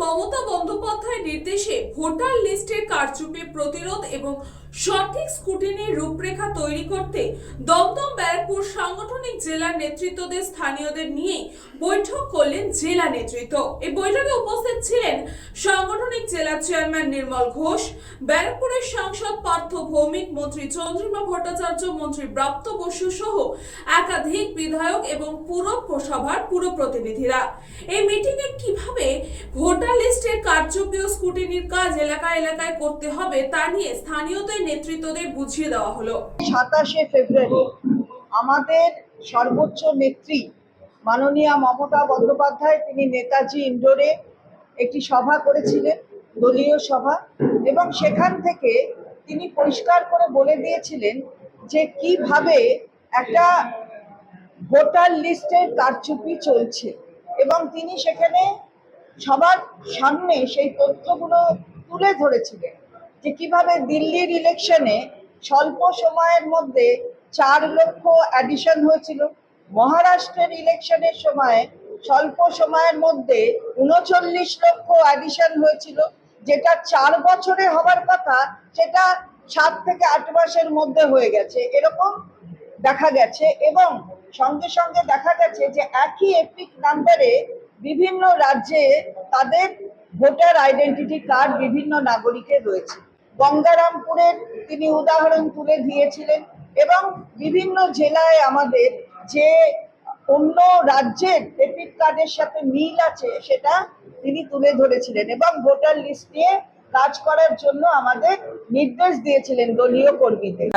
মমতা বন্দ্যোপাধ্যায়ের নির্দেশে ভোটার লিস্টের কারচুপি প্রতিরোধ এবং সঠিক স্কুটিনির রূপরেখা তৈরি করতে দমদম ব্যারাকপুর সাংগঠনিক জেলার নেতৃত্বদের স্থানীয়দের নিয়ে বৈঠক করলেন জেলা নেতৃত্ব। এই বৈঠকে উপস্থিত ছিলেন সাংগঠনিক জেলা চেয়ারম্যান নির্মল ঘোষ, ব্যারাকপুরের সাংসদ পার্থ ভৌমিক, মন্ত্রী চন্দ্রিমা ভট্টাচার্য, মন্ত্রী ব্রাপ্ত বসু সহ একাধিক বিধায়ক এবং পুরসভার পুর প্রতিনিধিরা এই মিটিংয়ে কীভাবে ভোটার লিস্টের ও স্কুটিনির কাজ এলাকা এলাকায় করতে হবে, তা নিয়ে স্থানীয়দের নেতৃত্বদের বুঝিয়ে দেওয়া হলো। সাতাশে ফেব্রুয়ারি আমাদের সর্বোচ্চ নেত্রী মাননীয়া মমতা বন্দ্যোপাধ্যায়, তিনি নেতাজি ইন্ডোরে একটি সভা করেছিলেন, দলীয় সভা, এবং সেখান থেকে তিনি পরিষ্কার করে বলে দিয়েছিলেন যে কীভাবে একটা ভোটার লিস্টের কারচুপি চলছে। এবং তিনি সেখানে সবার সামনে সেই তথ্যগুলো তুলে ধরেছিলেন যে কীভাবে দিল্লির ইলেকশনে স্বল্প সময়ের মধ্যে চার লক্ষ অ্যাডিশন হয়েছিল। মহারাষ্ট্রের ইলেকশনের সময় স্বল্প সময়ের মধ্যে উনচল্লিশ লক্ষ অ্যাডিশন হয়েছিল, যেটা চার বছরে হবার কথা, সেটা সাত থেকে আট মাসের মধ্যে হয়ে গেছে। এরকম দেখা গেছে এবং সঙ্গে সঙ্গে দেখা গেছে যে একই এপিক নাম্বারে বিভিন্ন রাজ্যে তাদের ভোটার আইডেন্টিটি কার্ড বিভিন্ন নাগরিকের রয়েছে। গঙ্গারামপুরের তিনি উদাহরণ তুলে দিয়েছিলেন এবং বিভিন্ন জেলায় আমাদের যে অন্য রাজ্যের এপিক কার্ডের সাথে মিল আছে সেটা তিনি তুলে ধরেছিলেন এবং ভোটার লিস্ট নিয়ে কাজ করার জন্য আমাদের নির্দেশ দিয়েছিলেন দলীয় কর্মীদের।